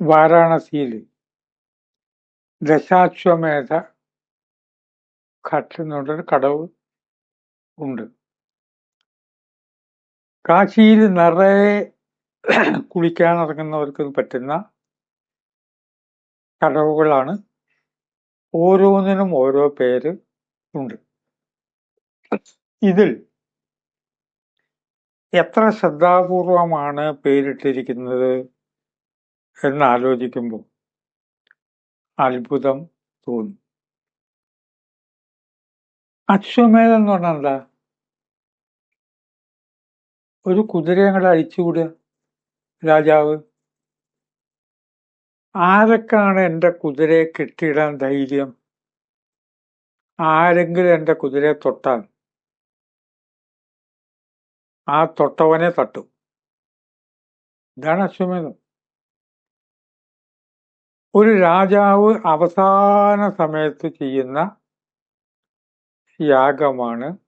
വാരാണസിയിൽ ദശാശ്വമേധ ഘട്ട് എന്നുള്ളൊരു കടവ് ഉണ്ട്. കാശിയിൽ നിറയെ കുളിക്കാനിറങ്ങുന്നവർക്ക് പറ്റുന്ന കടവുകളാണ്. ഓരോന്നിനും ഓരോ പേര് ഉണ്ട്. ഇതിൽ എത്ര ശ്രദ്ധാപൂർവമാണ് പേരിട്ടിരിക്കുന്നത്? എന്നാലോചിക്കുമ്പോൾ അത്ഭുതം തോന്നും. അശ്വമേധം എന്ന് പറഞ്ഞാൽ എന്താ? ഒരു കുതിരയെ അങ്ങോട്ട് രാജാവ്? ആരൊക്കെയാണ് എന്റെ കുതിരയെ കെട്ടിയിടാൻ ധൈര്യം? ആരെങ്കിലും എന്റെ കുതിരയെ തൊട്ടാൽ ആ തൊട്ടവനെ തട്ടും. ഇതാണ് അശ്വമേധം. ഒരു രാജാവ് അവസാന സമയത്ത് ചെയ്യുന്ന യാഗമാണ്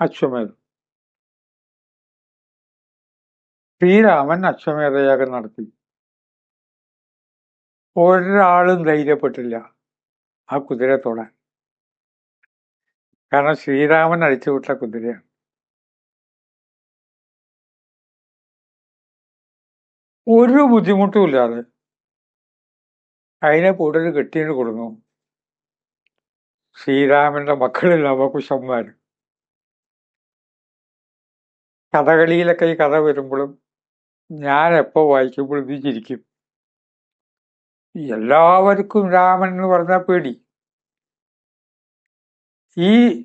അശ്വമേധം. ശ്രീരാമൻ അശ്വമേധയാഗം നടത്തി. ഒരാളും ധൈര്യപ്പെട്ടില്ല ആ കുതിര തൊടാൻ. കാരണം ശ്രീരാമൻ അഴിച്ചുവിട്ട കുതിരയാണ്. ഒരു ബുദ്ധിമുട്ടും ഇല്ലാതെ അതിനെ കൂടുതൽ കെട്ടിയിട്ട് കൊടുന്നു. ശ്രീരാമന്റെ മക്കളിൽ നവകുശന്മാർ കഥകളിയിലൊക്കെ ഈ കഥ വരുമ്പോഴും ഞാൻ എപ്പോ വായിക്കുമ്പോൾ ഇത് ചിരിക്കും. എല്ലാവർക്കും രാമൻ എന്ന് പറഞ്ഞാൽ പേടി. ഈ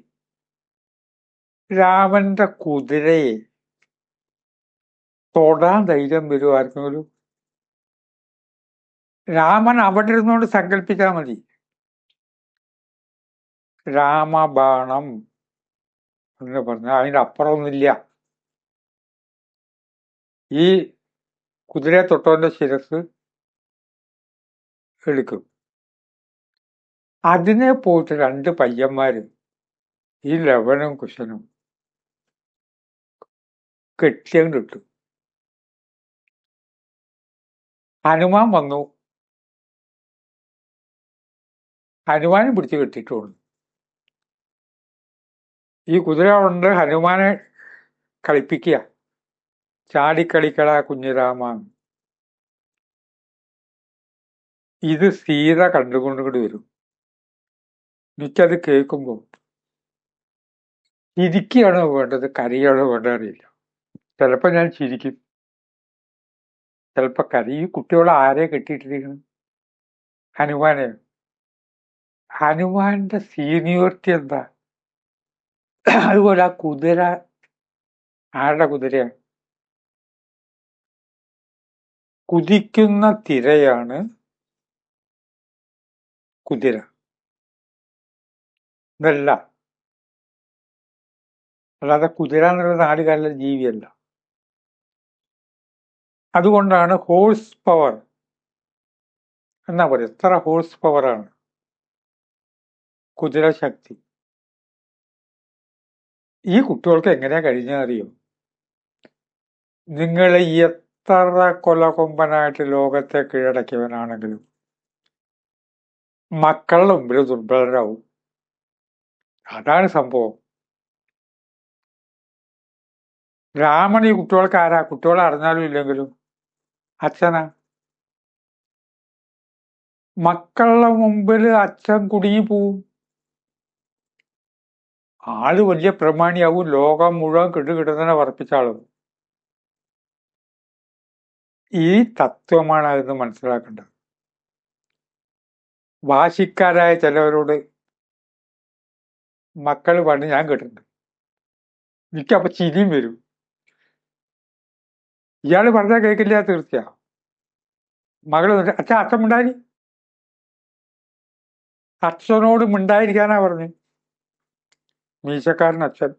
രാമന്റെ കുതിരയെ തൊടാൻ ധൈര്യം വരും ആർക്കെങ്കിലും രാമൻ അവിടെ ഇരുന്നുകൊണ്ട് സങ്കല്പിച്ചാൽ മതി. രാമബാണം എന്ന് പറഞ്ഞാൽ അതിന്റെ അപ്പുറമൊന്നുമില്ല. ഈ കുതിരയെ തൊട്ടവന്റെ ശിരസ് എടുക്കും. അതിനെ പോയിട്ട് രണ്ട് പയ്യന്മാര് ഈ ലവനും കുശനും കെട്ടിയം കിട്ടും ഹനുമാൻ വന്നു. ഹനുമാനും പിടിച്ചു കെട്ടിയിട്ടുണ്ട് ഈ കുതിര കൊണ്ട് ഹനുമാനെ കളിപ്പിക്കുക. ചാടിക്കളിക്കട കുഞ്ഞിരാമ. ഇത് സീത കണ്ടുകൊണ്ടുകൂടി വരും. എനിക്കത് കേൾക്കുമ്പോൾ ചിരിക്കുകയാണോ വേണ്ടത് കരയാണോ വേണ്ടത് അറിയില്ല. ചിലപ്പോൾ ഞാൻ ചിരിക്കും. ചിലപ്പോൾ കരി കുട്ടികളെ ആരെ കെട്ടിയിട്ടിരിക്കണം? ഹനുമാനെ ഹനുമാന്റെ സീനിയോറിറ്റി എന്താ? അതുപോലെ ആ കുതിര ആരുടെ കുതിരയാണ്? കുതിക്കുന്ന തിരയാണ് കുതിര. ഇതല്ല. അല്ലാതെ കുതിര എന്നുള്ള നാടുകാരിലെ ജീവിയല്ല. അതുകൊണ്ടാണ് ഹോഴ്സ് പവർ എന്നാ പറയുക എത്ര ഹോഴ്സ് പവറാണ് കുതിര ശക്തി. ഈ കുട്ടികൾക്ക് എങ്ങനെയാ കഴിഞ്ഞറിയോ നിങ്ങൾ എത്ര കൊലകൊമ്പനായിട്ട് ലോകത്തെ കീഴടക്കിയവനാണെങ്കിലും മക്കളുടെ മുമ്പിൽ ദുർബലരാവും. അതാണ് സംഭവം. രാമൻ ഈ കുട്ടികൾക്ക് ആരാ? കുട്ടികൾ അറിഞ്ഞാലും ഇല്ലെങ്കിലും. അച്ഛനാ? മക്കളുടെ മുമ്പിൽ അച്ഛൻ കുടുങ്ങി പോവും. ആൾ വലിയ പ്രമാണിയാവും. ലോകം മുഴുവൻ കിടുകിടുന്നതിനെ വർപ്പിച്ച ആളും ഈ തത്വമാണ് അതെന്ന് മനസ്സിലാക്കേണ്ടത്. വാശിക്കാരായ ചിലവരോട് മക്കൾ പണ്ട് ഞാൻ കേട്ടിട്ടുണ്ട്. എനിക്കപ്പൊ ചിരിയും വരും. ഇയാൾ പറഞ്ഞാൽ കേൾക്കില്ല തീർച്ചയാ. മകൾ അച്ഛ അച്ഛൻ മിണ്ടായി അച്ഛനോട് മിണ്ടായിരിക്കാനാ പറഞ്ഞു. മീശക്കാരൻ അച്ഛൻ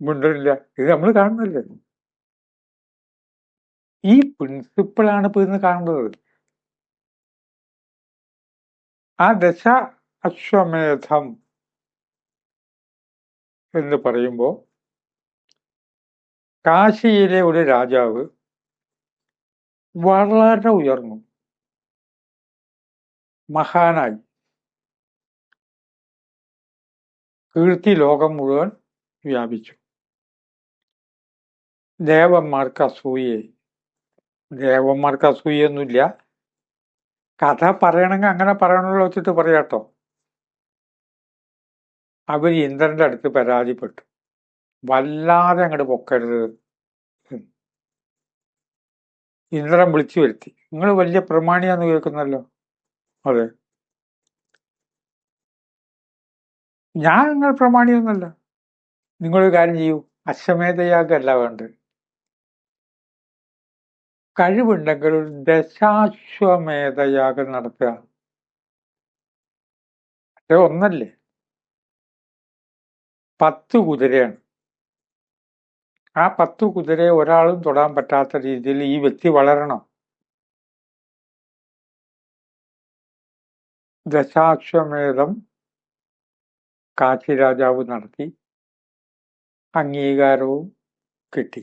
മുണ്ടനില്ല ഇത് നമ്മൾ കാണുന്നില്ല ഈ പ്രിൻസിപ്പിളാണ് ഇപ്പൊ ഇന്ന് കാണുന്നത്. ആ ദശ അശ്വമേധം എന്ന് പറയുമ്പോൾ കാശിയിലെ ഒരു രാജാവ് വളരെ ഉയർന്നു. മഹാനായി. കീർത്തി ലോകം മുഴുവൻ വ്യാപിച്ചു. ദേവന്മാർക്ക് അസൂയയായി ദേവന്മാർക്ക് അസൂയൊന്നുമില്ല. കഥ പറയണമെങ്കിൽ അങ്ങനെ പറയണമല്ലോ വെച്ചിട്ട് പറയാട്ടോ. അവർ ഇന്ദ്രന്റെ അടുത്ത് പരാതിപ്പെട്ടു. വല്ലാതെ അങ്ങോട്ട് പൊക്കരുത് ഇന്ദ്രൻ വിളിച്ചു വരുത്തി. നിങ്ങൾ വലിയ പ്രമാണിയാന്ന് കേൾക്കുന്നല്ലോ? അതെ. ഞാൻ നിങ്ങൾ പ്രമാണിയൊന്നുമല്ല. നിങ്ങളൊരു കാര്യം ചെയ്യൂ. അശ്വമേധയാഗല്ല വേണ്ടത്. കഴിവുണ്ടെങ്കിൽ ഒരു ദശാശ്വമേധയാഗം നടത്തുക. അത് ഒന്നല്ലേ? പത്ത് കുതിരയാണ്. ആ പത്ത് കുതിരയെ ഒരാളും തൊടാൻ പറ്റാത്ത രീതിയിൽ ഈ വ്യക്തി വളരണം. ദശാശ്വമേധം കാശി രാജാവ് നടത്തി അംഗീകാരവും കിട്ടി.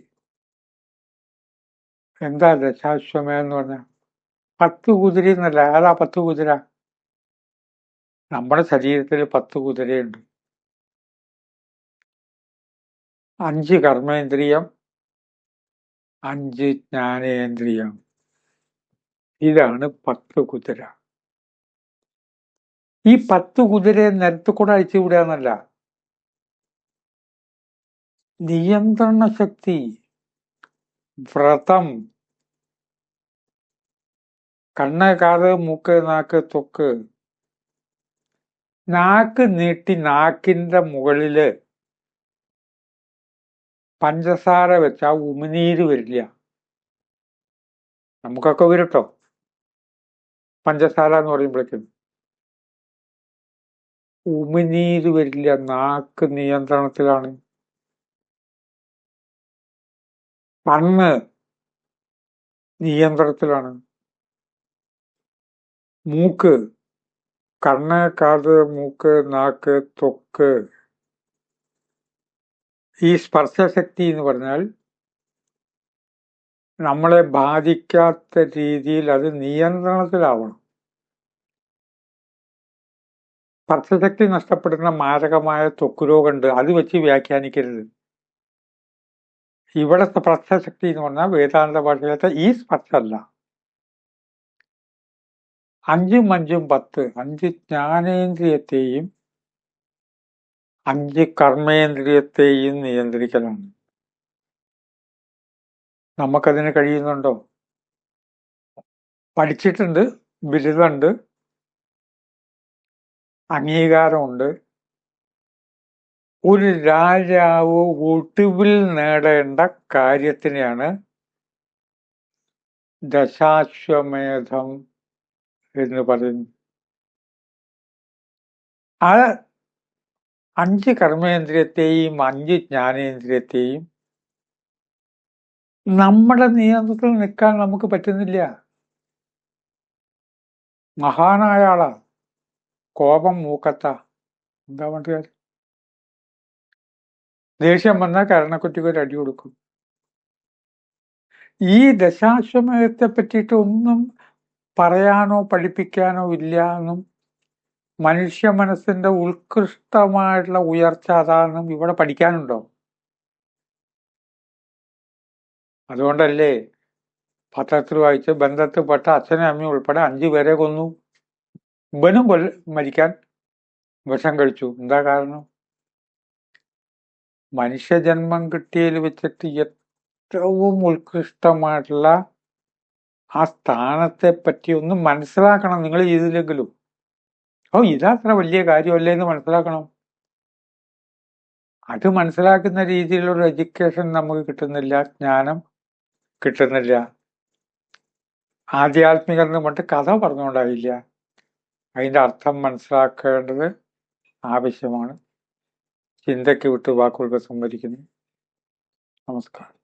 എന്താ ദശാശ്വമേധം എന്ന് പറഞ്ഞ? പത്ത് കുതിര എന്നല്ല അതാ പത്ത് കുതിര? നമ്മുടെ ശരീരത്തിൽ പത്ത് കുതിരയുണ്ട്. അഞ്ച് കർമ്മേന്ദ്രിയം അഞ്ച് ജ്ഞാനേന്ദ്രിയം. ഇതാണ് പത്ത് കുതിര. ഈ പത്ത് കുതിരയെ നിരത്ത് കൂടെ അഴിച്ചു വിടുകയെന്നല്ല നിയന്ത്രണ ശക്തി വ്രതം കണ്ണ് കാത് മൂക്ക് നാക്ക് തൊക്ക്. നാക്ക് നീട്ടി നാക്കിന്റെ മുകളിൽ പഞ്ചസാര വെച്ചാ ഉമിനീര് വരില്ല. നമുക്കൊക്കെ വരട്ടോ പഞ്ചസാര എന്ന് പറയുമ്പോഴേക്കും. ഉമിനീര് വരില്ല നാക്ക് നിയന്ത്രണത്തിലാണ്. കണ്ണ് നിയന്ത്രണത്തിലാണ്. മൂക്ക് കണ്ണ് കാത് മൂക്ക് നാക്ക് തൊക്ക്. ഈ സ്പർശശക്തി എന്ന് പറഞ്ഞാൽ നമ്മളെ ബാധിക്കാത്ത രീതിയിൽ അത് നിയന്ത്രണത്തിലാവണം. സ്പർശശക്തി നഷ്ടപ്പെടുന്ന മാരകമായ ത്വക്കുരോഗമുണ്ട് അത് വെച്ച് വ്യാഖ്യാനിക്കരുത്. ഇവിടെ സ്പർശശക്തി എന്ന് പറഞ്ഞാൽ വേദാന്ത ഭാഷയിലത്തെ ഈ സ്പർശമല്ല അഞ്ചും അഞ്ചും പത്ത് അഞ്ച് ജ്ഞാനേന്ദ്രിയത്തെയും അഞ്ച് കർമ്മേന്ദ്രിയത്തെയും നിയന്ത്രിക്കലാണ്. നമുക്കതിന് കഴിയുന്നുണ്ടോ? പഠിച്ചിട്ടുണ്ട് ബിരുദമുണ്ട് അംഗീകാരമുണ്ട്. ഒരു രാജാവ് ഒടുവിൽ നേടേണ്ട കാര്യത്തിനെയാണ് ദശാശ്വമേധം എന്ന് പറയുന്നു ആ അഞ്ച് കർമ്മേന്ദ്രിയത്തെയും അഞ്ച് ജ്ഞാനേന്ദ്രിയത്തെയും നമ്മുടെ നിയന്ത്രണത്തിൽ നിൽക്കാൻ നമുക്ക് പറ്റുന്നില്ല. മഹാനായ ആളാ കോപം മൂക്കത്ത. എന്താ വേണ്ടത് ദേഷ്യം വന്നാൽ കരണക്കുറ്റിക്ക് ഒരു അടി കൊടുക്കും. ഈ ദശാശ്വമേധത്തെ പറ്റിയിട്ട് ഒന്നും പറയാനോ പഠിപ്പിക്കാനോ ഇല്ല എന്നും മനുഷ്യ മനസ്സിന്റെ ഉത്കൃഷ്ടമായിട്ടുള്ള ഉയർച്ച അതാണെന്നും ഇവിടെ പഠിക്കാനുണ്ടോ? അതുകൊണ്ടല്ലേ പത്രത്തിൽ വായിച്ച് ബന്ധത്തിൽപ്പെട്ട അച്ഛനും അമ്മയും ഉൾപ്പെടെ അഞ്ചു പേരെ കൊന്നു. ഇവനും കൊല്ല മരിക്കാൻ വിഷം കഴിച്ചു. എന്താ കാരണം? മനുഷ്യജന്മം കിട്ടിയതിൽ വെച്ചിട്ട് ഏറ്റവും ഉത്കൃഷ്ടമായിട്ടുള്ള ആ സ്ഥാനത്തെ പറ്റി ഒന്ന് മനസ്സിലാക്കണം നിങ്ങൾ ചെയ്തില്ലെങ്കിലും. ഓ ഇതത്ര വലിയ കാര്യമല്ലേ എന്ന് മനസ്സിലാക്കണം. അത് മനസ്സിലാക്കുന്ന രീതിയിലുള്ള എഡ്യൂക്കേഷൻ നമുക്ക് കിട്ടുന്നില്ല ജ്ഞാനം കിട്ടുന്നില്ല. ആധ്യാത്മികം പറഞ്ഞിട്ട് കഥ പറഞ്ഞുകൊണ്ടായില്ല അതിന്റെ അർത്ഥം മനസ്സിലാക്കേണ്ടത് ആവശ്യമാണ്. ചിന്തയ്ക്ക് വിട്ട് വാക്കുകൾക്ക് സംവദിക്കുന്നു നമസ്കാരം.